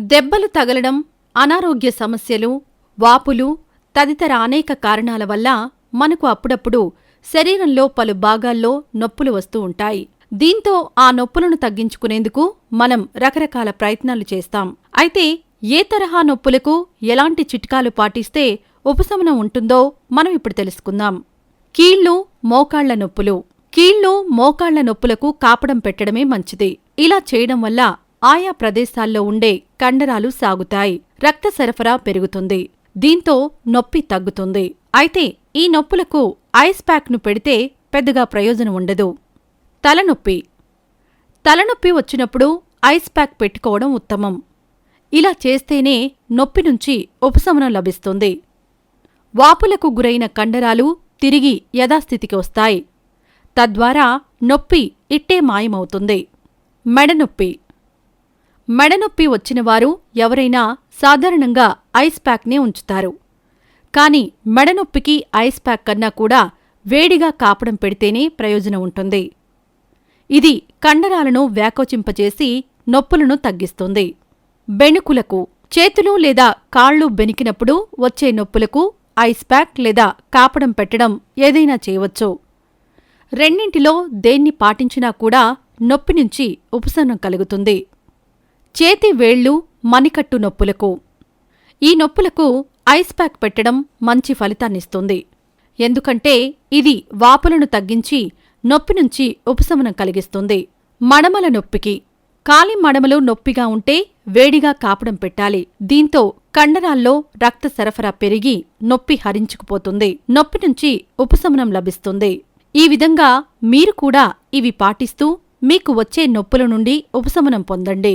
దెబ్బలు తగలడం అనారోగ్య సమస్యలు వాపులు తదితర అనేక కారణాల వల్ల మనకు అప్పుడప్పుడు శరీరంలో పలు భాగాల్లో నొప్పులు వస్తూ ఉంటాయి. దీంతో ఆ నొప్పులను తగ్గించుకునేందుకు మనం రకరకాల ప్రయత్నాలు చేస్తాం. అయితే ఏ తరహా నొప్పులకు ఎలాంటి చిట్కాలు పాటిస్తే ఉపశమనం ఉంటుందో మనం ఇప్పుడు తెలుసుకుందాం. కీళ్ళు మోకాళ్ళ నొప్పులు. కీళ్ళు మోకాళ్ళ నొప్పులకు కాపడం పెట్టడమే మంచిది. ఇలా చేయడం వల్ల ఆయా ప్రదేశాల్లో ఉండే కండరాలు సాగుతాయి. రక్త సరఫరా పెరుగుతుంది. దీంతో నొప్పి తగ్గుతుంది. అయితే ఈ నొప్పులకు ఐస్ ప్యాక్ను పెడితే పెద్దగా ప్రయోజనం ఉండదు. తలనొప్పి. తలనొప్పి వచ్చినప్పుడు ఐస్ ప్యాక్ పెట్టుకోవడం ఉత్తమం. ఇలా చేస్తేనే నొప్పి నుంచి ఉపశమనం లభిస్తుంది. వాపులకు గురైన కండరాలు తిరిగి యథాస్థితికి వస్తాయి. తద్వారా నొప్పి ఇట్టే మాయమవుతుంది. మెడనొప్పి మెడనొప్పి వచ్చినవారు ఎవరైనా సాధారణంగా ఐస్ ప్యాక్నే ఉంచుతారు. కాని మెడనొప్పికి ఐస్ ప్యాక్ కన్నా కూడా వేడిగా కాపడం పెడితేనే ప్రయోజనం ఉంటుంది. ఇది కండరాలను వ్యాకోచింపచేసి నొప్పులను తగ్గిస్తుంది. బెణుకులకు చేతులు లేదా కాళ్ళు బెనికినప్పుడు వచ్చే నొప్పులకు ఐస్ ప్యాక్ లేదా కాపడం పెట్టడం ఏదైనా చేయవచ్చు. రెండింటిలో దేన్ని పాటించినా కూడా నొప్పి నుంచి ఉపశమనం కలుగుతుంది. చేతి వేళ్ళు మణికట్టు నొప్పులకు. ఈ నొప్పులకు ఐస్ ప్యాక్ పెట్టడం మంచి ఫలితాన్నిస్తుంది. ఎందుకంటే ఇది వాపులను తగ్గించి నొప్పి నుంచి ఉపశమనం కలిగిస్తుంది. మడమల నొప్పికి. కాలి మడమలు నొప్పిగా ఉంటే వేడిగా కాపడం పెట్టాలి. దీంతో కండరాల్లో రక్త సరఫరా పెరిగి నొప్పి హరించుకుపోతుంది. నొప్పి నుంచి ఉపశమనం లభిస్తుంది. ఈ విధంగా మీరు కూడా ఇవి పాటిస్తూ మీకు వచ్చే నొప్పుల నుండి ఉపశమనం పొందండి.